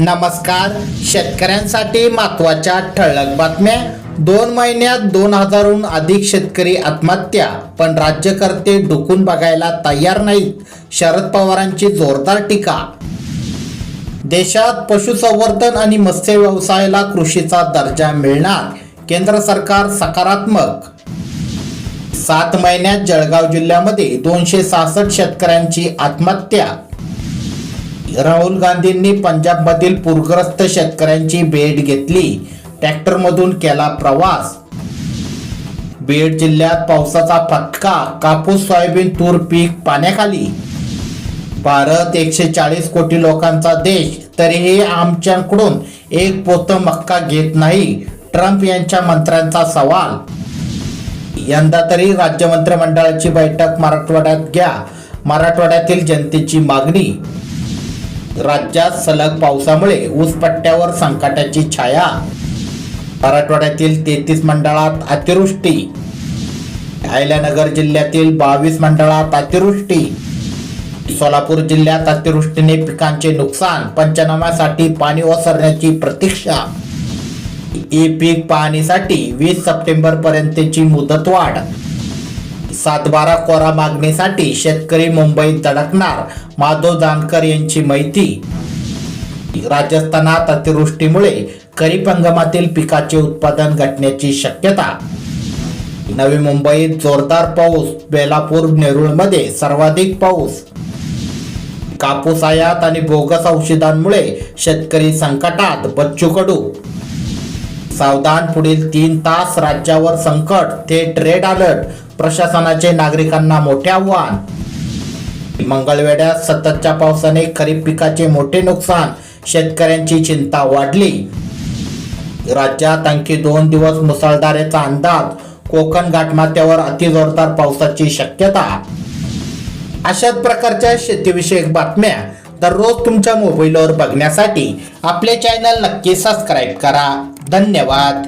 नमस्कार. शेतकऱ्यांसाठी महत्त्वाच्या ठळक बातम्या. दोन महिन्यात दोन हजारहून अधिक शेतकरी आत्महत्या पण राज्यकर्ते डुकून बघायला तयार नाहीत. शरद पवारांची जोरदार टीका. देशात पशुसंवर्धन आणि मत्स्य व्यवसायाला कृषीचा दर्जा मिळणार. केंद्र सरकार सकारात्मक. सात महिन्यात जळगाव जिल्ह्यामध्ये दोनशे सहासष्ट शेतकऱ्यांची आत्महत्या. राहुल गांधींनी पंजाबमधील पूरग्रस्त शेतकऱ्यांची भेट घेतली. ट्रॅक्टरमधून केला प्रवास. बीड जिल्ह्यात पावसाचा फटका कापूस सोयाबीन तूर पीक पाण्याखाली. भारत एकशे चाळीस कोटी लोकांचा देश तरीही आमच्याकडून एक पोत मक्का घेत नाही ट्रम्प यांच्या मंत्र्यांचा सवाल. यंदा तरी राज्य मंत्रिमंडळाची बैठक मराठवाड्यात घ्या. मराठवाड्यातील जनतेची मागणी. राज्यात सलग पावसामुळे ऊसपट्ट्यावर संकटाची छाया. मराठवाड्यातील तेहतीस मंडळात अतिवृष्टी. अहिल्यानगर जिल्ह्यातील बावीस मंडळात अतिवृष्टी. सोलापूर जिल्ह्यात अतिवृष्टीने पिकांचे नुकसान पंचनाम्यासाठी पाणी ओसरण्याची प्रतीक्षा. ई पीक पाहणीसाठी वीस सप्टेंबर पर्यंतची मुदतवाढ. सातबारा कोरा मागणीसाठी शेतकरी मुंबईत धडकणार माधव जानकर यांची माहिती. राजस्थानात अतिवृष्टीमुळे खरीप हंगामातील पिकाचे उत्पादन घटण्याची शक्यता. नवी मुंबईत जोरदार पाऊस बेलापूर नेरुळमध्ये सर्वाधिक पाऊस. कापूस आयात आणि बोगस औषधांमुळे शेतकरी संकटात बच्चू कडू सावधान पुढील तीन तास राज्यावर संकट थेट रेड अलर्ट प्रशासनाचे नागरिकांना मोठे आव्हान. मंगळवेड्यात सततच्या पावसाने खरीप पिकाचे मोठे नुकसान शेतकऱ्यांची चिंता वाढली. राज्यात आणखी दोन दिवस मुसळधारेचा अंदाज कोकण घाटमाथ्यावर अतिजोरदार पावसाची शक्यता. अशाच प्रकारच्या शेतीविषयक बातम्या दररोज तुमच्या मोबाईलवर बघण्यासाठी आपले चॅनल नक्की सबस्क्राईब करा. धन्यवाद.